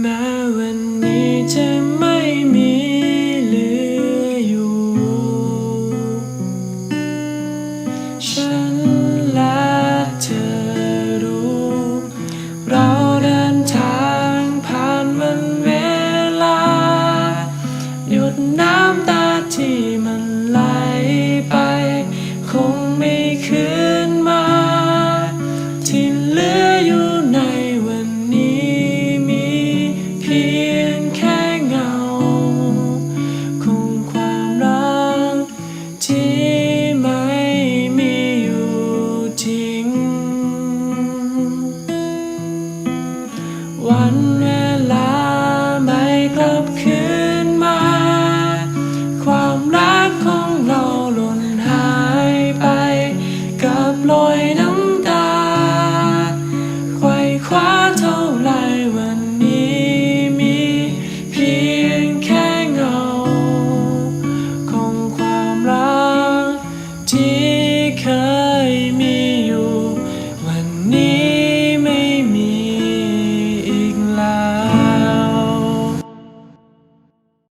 แม้วันนี้จะไม่มีเหลืออยู่ ฉันและเธอรู้ เราเดินทางผ่านวันเวลา หยุดน้ำตาที่มันไหลไป คงไม่คืนมา ที่เหลือ วันเวลาไม่กลับคืนมา ความรักของเราหล่นหายไป กับรอยน้ำตาไขว่คว้าเท่าไรวันนี้มีเพียงแค่เงา ของความรักที่เคย